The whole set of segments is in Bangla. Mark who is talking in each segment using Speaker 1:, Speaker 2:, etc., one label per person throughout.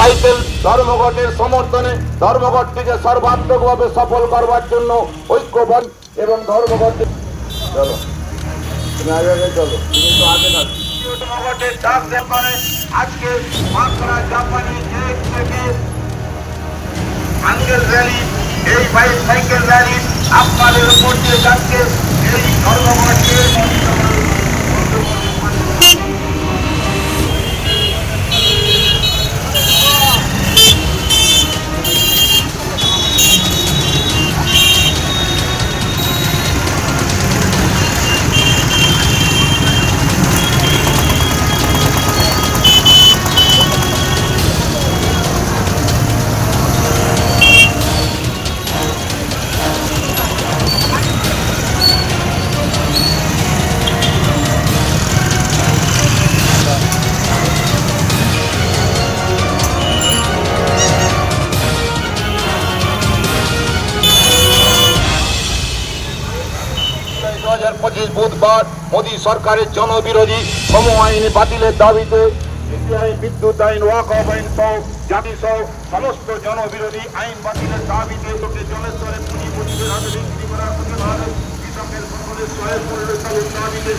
Speaker 1: সাইকেল ধর্মঘটের সমর্থনে ধর্মঘটটিকে সর্বাত্মকভাবে সফল করবার জন্য ঐক্যবদ্ধ এবং ধর্মঘট চলো। ধর্মঘটের আজকে এই র্যালি আপনাদের উপর দিয়ে যাচ্ছে। পঁচিশ বুধবার মোদী সরকারের জনবিরোধী সম আইন বাতিলের দাবিতে বিদ্যুৎ আইন, ওয়াক অফ আইন সহ জাতি সহ সমস্ত জনবিরোধী আইন বাতিলের দাবিতে লোকে জলেশ্বরে পুঁজিপতিদের হাতে করার প্রতিবাদে কৃষকের সকলের সহায় দাবিতে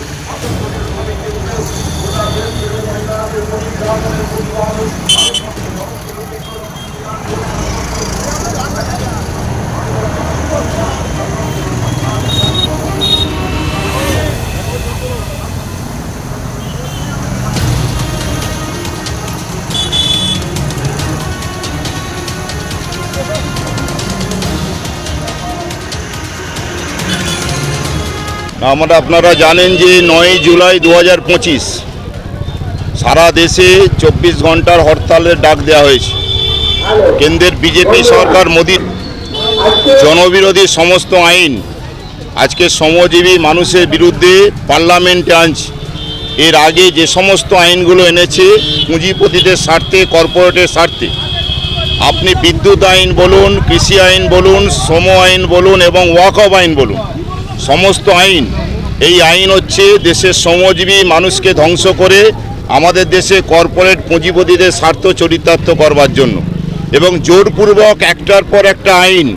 Speaker 2: আমরা আপনারা জানেন যে নয় জুলাই দু হাজার পঁচিশ সারা দেশে চব্বিশ ঘণ্টার হরতালের ডাক দেওয়া হয়েছে। কেন্দ্রের বিজেপি সরকার, মোদীর জনবিরোধী সমস্ত আইন আজকে শ্রমজীবী মানুষের বিরুদ্ধে পার্লামেন্টে আনছে। এর আগে যে সমস্ত আইনগুলো এনেছে পুঁজিপতিদের স্বার্থে, কর্পোরেটের স্বার্থে, আপনি বিদ্যুৎ আইন বলুন, কৃষি আইন বলুন, শ্রম আইন বলুন এবং ওয়াকফ আইন বলুন সমস্ত আইন, এই আইন হচ্ছে দেশের শ্রমজীবী মানুষকে ধ্বংস করে আমাদের দেশে কর্পোরেট পুঁজিপতিদের স্বার্থ চরিতার্থ করবার জন্য। এবং জোরপূর্বক একটার পর একটা আইন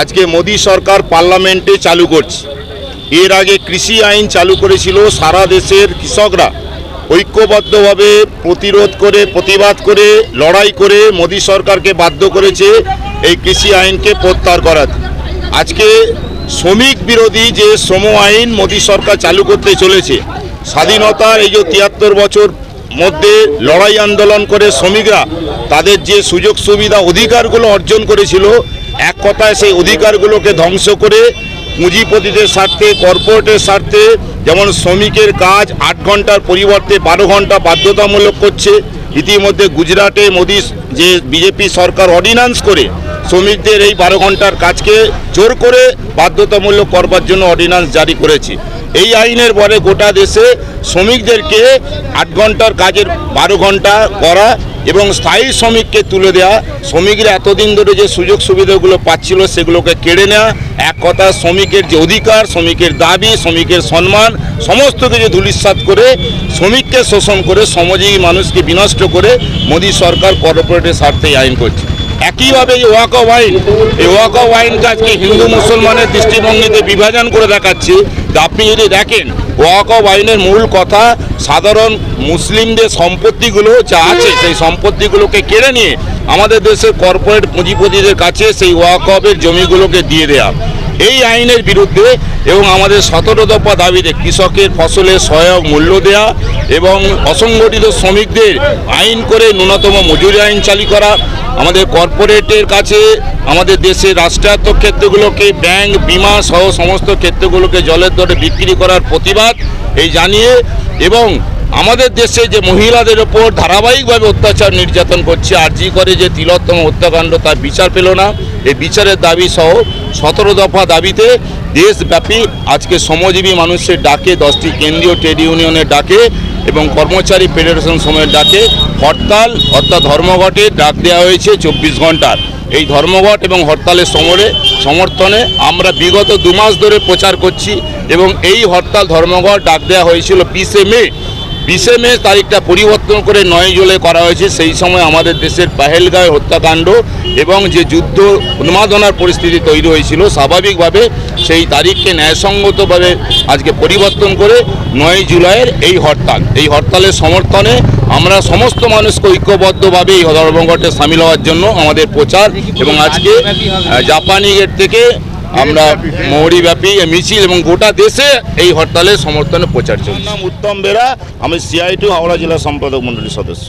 Speaker 2: আজকে মোদী সরকার পার্লামেন্টে চালু করছে। এর আগে কৃষি আইন চালু করেছিল সারা দেশের কৃষকরা। ঐক্যবদ্ধভাবে প্রতিরোধ করে, প্রতিবাদ করে, লড়াই করে মোদী সরকারকে বাধ্য করেছে এই কৃষি আইনকে প্রত্যাহার করাতে। আজকে শ্রমিক বিরোধী যে শ্রম আইন মোদী সরকার চালু করতে চলেছে, স্বাধীনতার এই যে তিয়াত্তর বছর মধ্যে লড়াই আন্দোলন করে শ্রমিকরা তাদের যে সুযোগ সুবিধা অধিকারগুলো অর্জন করেছিল, এক কথায় সেই অধিকারগুলোকে ধ্বংস করে পুঁজিপতিদের স্বার্থে, কর্পোরেটের স্বার্থে যেমন শ্রমিকের কাজ আট ঘণ্টার পরিবর্তে বারো ঘণ্টা বাধ্যতামূলক করছে, ইতিমধ্যে গুজরাটে মোদী যে বিজেপি সরকার অর্ডিন্যান্স করে শ্রমিকদের এই বারো ঘণ্টার কাজকে জোর করে বাধ্যতামূলক করবার জন্য অর্ডিন্যান্স জারি করেছি। এই আইনের পরে গোটা দেশে শ্রমিকদেরকে আট ঘণ্টার কাজের বারো ঘণ্টা করা এবং স্থায়ী শ্রমিককে তুলে দেওয়া শ্রমিকরা এতদিন ধরে যে সুযোগ সুবিধাগুলো পাচ্ছিল সেগুলোকে কেড়ে নেওয়া এক কথা শ্রমিকের যে অধিকার, শ্রমিকের দাবি, শ্রমিকের সম্মান, সমস্ত কিছু ধুলিস্বাত করে শ্রমিককে শোষণ করে শ্রমজীবী মানুষকে বিনষ্ট করে মোদী সরকার কর্পোরেটের স্বার্থে আইন করছে। একইভাবে এই ওয়াক অফ আইন এই ওয়াক অফ আইন কাজকে হিন্দু মুসলমানের দৃষ্টিভঙ্গিতে বিভাজন করে দেখাচ্ছে। আপনি যদি দেখেন, ওয়াক অফ আইনের মূল কথা সাধারণ মুসলিমদের সম্পত্তিগুলো যা আছে, সেই সম্পত্তিগুলোকে কেড়ে নিয়ে আমাদের দেশের কর্পোরেট পুঁজিপতিদের কাছে সেই ওয়াক অফের জমিগুলোকে দিয়ে দেওয়া এই আইনের বিরুদ্ধে এবং আমাদের সতেরো দফা দাবিতে কৃষকের ফসলের সহায়ক মূল্য দেয়া এবং অসংগঠিত শ্রমিকদের আইন করে ন্যূনতম মজুরি আইন চালু করা, আমাদের কর্পোরেটের কাছে, আমাদের দেশের রাষ্ট্রায়ত্ত ক্ষেত্রগুলোকে, ব্যাংক, বিমা সহ সমস্ত ক্ষেত্রগুলোকে জলের দরে বিক্রি করার প্রতিবাদ এই জানিয়ে এবং আমাদের দেশে যে মহিলাদের ওপর ধারাবাহিকভাবে অত্যাচার নির্যাতন করছে আরজি করে যে তিলোত্তম হত্যাকাণ্ড তার বিচার পেল না। এই বিচারের দাবি সহ সতেরো দফা দাবিতে দেশব্যাপী আজকে শ্রমজীবী মানুষের ডাকে, দশটি কেন্দ্রীয় ট্রেড ইউনিয়নের ডাকে এবং কর্মচারী ফেডারেশন সময়ের ডাকে হরতাল অর্থাৎ ধর্মঘটের ডাক দেওয়া হয়েছে চব্বিশ ঘণ্টার। এই ধর্মঘট এবং হরতালের সমরে সমর্থনে আমরা বিগত দু মাস ধরে প্রচার করছি এবং এই হরতাল, ধর্মঘট ডাক দেওয়া হয়েছিল বিশে মে বিশে মে তারিখটা পরিবর্তন করে নয় জুলাই করা হয়েছে, সেই সময় আমাদের দেশের পাহেলগাঁয় হত্যাকাণ্ড এবং যে যুদ্ধ উন্মাদনার পরিস্থিতি তৈরি হয়েছিল, স্বাভাবিকভাবে সেই তারিখকে ন্যায়সঙ্গতভাবে আজকে পরিবর্তন করে নয় জুলাইয়ের এই হরতাল। এই হরতালের সমর্থনে আমরা সমস্ত মানুষকে ঐক্যবদ্ধভাবে এই ধর্মঘটে সামিল হওয়ার জন্য আমাদের প্রচার এবং আজকে জাপানি গেট থেকে আমরা মৌরিব্যাপী মিছিল এবং গোটা দেশে এই হরতালের সমর্থনে প্রচার চলছে। নাম উত্তম বেরা, আমি সিআইটি হাওড়া জেলা সম্পাদক মন্ডলীর সদস্য।